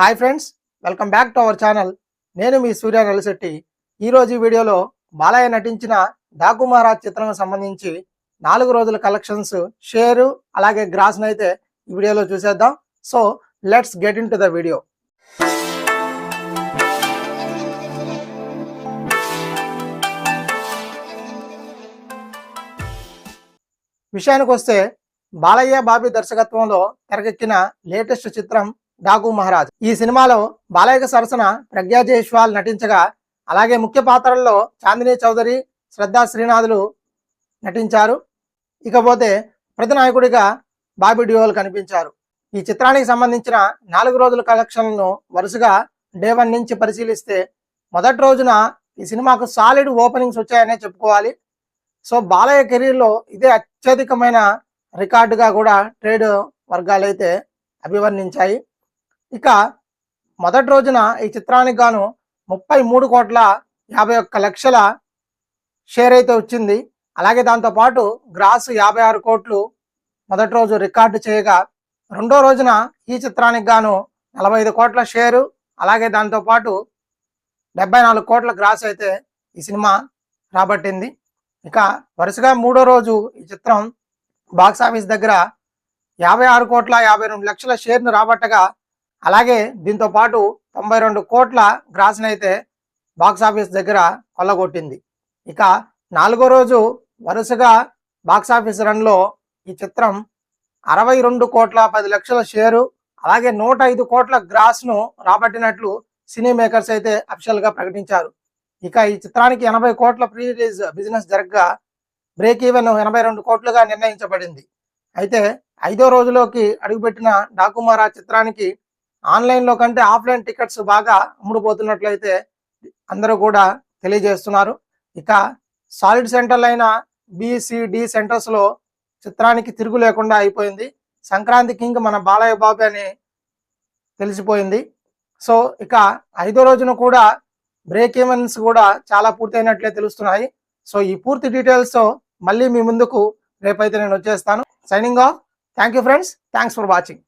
Hi friends welcome back to our channel నేను మీ సూర్య నలిశెట్టి. ఈరోజు ఈ వీడియోలో బాలయ్య నటించిన డాకు మహారాజ్ చిత్రం సంబంధించి నాలుగు రోజుల కలెక్షన్స్ షేరు అలాగే గ్రాస్ను అయితే ఈ వీడియోలో చూసేద్దాం. So let's get into the video విషయానికి వస్తే బాలయ్య బాబీ దర్శకత్వంలో తెరకెక్కిన లేటెస్ట్ చిత్రం డాకు మహారాజ్. ఈ సినిమాలో బాలయ్య సరసన ప్రజ్ఞాజయశ్వాల్ నటించగా అలాగే ముఖ్య పాత్రల్లో చాందినీ చౌదరి శ్రద్ధా శ్రీనాథులు నటించారు. ఇకపోతే ప్రతినాయకుడిగా బాబీ డియోల్ కనిపించారు. ఈ చిత్రానికి సంబంధించిన నాలుగు రోజుల కలెక్షన్లను వరుసగా డే వన్ నుంచి పరిశీలిస్తే మొదటి రోజున ఈ సినిమాకు సాలిడ్ ఓపెనింగ్స్ వచ్చాయనే చెప్పుకోవాలి. సో బాలయ్య కెరీర్లో ఇదే అత్యధికమైన రికార్డుగా కూడా ట్రేడ్ వర్గాలైతే అభివర్ణించాయి. ఇక మొదటి రోజున ఈ చిత్రానికి గాను ముప్పై మూడు కోట్ల యాభై ఒక్క లక్షల షేర్ అయితే వచ్చింది. అలాగే దాంతోపాటు గ్రాస్ యాభై ఆరు కోట్లు మొదటి రోజు రికార్డు చేయగా రెండో రోజున ఈ చిత్రానికి గాను నలభై ఐదు కోట్ల షేరు అలాగే దాంతోపాటు డెబ్బై నాలుగు కోట్ల గ్రాస్ అయితే ఈ సినిమా రాబట్టింది. ఇక వరుసగా మూడో రోజు ఈ చిత్రం బాక్సాఫీస్ దగ్గర యాభై ఆరు కోట్ల యాభై రెండు లక్షల షేర్ను రాబట్టగా అలాగే దీంతో పాటు తొంభై రెండు కోట్ల గ్రాస్ని అయితే బాక్స్ ఆఫీస్ దగ్గర కొల్లగొట్టింది. ఇక నాలుగో రోజు వరుసగా బాక్స్ ఆఫీస్ రన్లో ఈ చిత్రం అరవై రెండు కోట్ల పది లక్షల షేరు అలాగే నూట ఐదు కోట్ల గ్రాస్ను రాబట్టినట్లు సినీ మేకర్స్ అయితే అఫిషియల్గా ప్రకటించారు. ఇక ఈ చిత్రానికి ఎనభై కోట్ల ప్రీ రిలీజ్ బిజినెస్ జరగగా బ్రేక్ ఈవెన్ ఎనభై రెండు కోట్లుగా నిర్ణయించబడింది. అయితే ఐదో రోజులోకి అడుగుపెట్టిన డాకుమారా చిత్రానికి ఆన్లైన్లో కంటే ఆఫ్లైన్ టికెట్స్ బాగా అమ్ముడుపోతున్నట్లయితే అందరూ కూడా తెలియజేస్తున్నారు. ఇక సాలిడ్ సెంటర్లు అయిన బిసిడి సెంటర్స్లో చిత్రానికి తిరుగు లేకుండా అయిపోయింది. సంక్రాంతి కింగ్ మన బాలయ్య బాబు అని తెలిసిపోయింది. సో ఇక ఐదో రోజున కూడా బ్రేక్ ఈవెన్స్ కూడా చాలా పూర్తయినట్లే తెలుస్తున్నాయి. సో ఈ పూర్తి డీటెయిల్స్తో మళ్ళీ మీ ముందుకు రేపైతే నేను వచ్చేస్తాను. Signing off thank you friends thanks for watching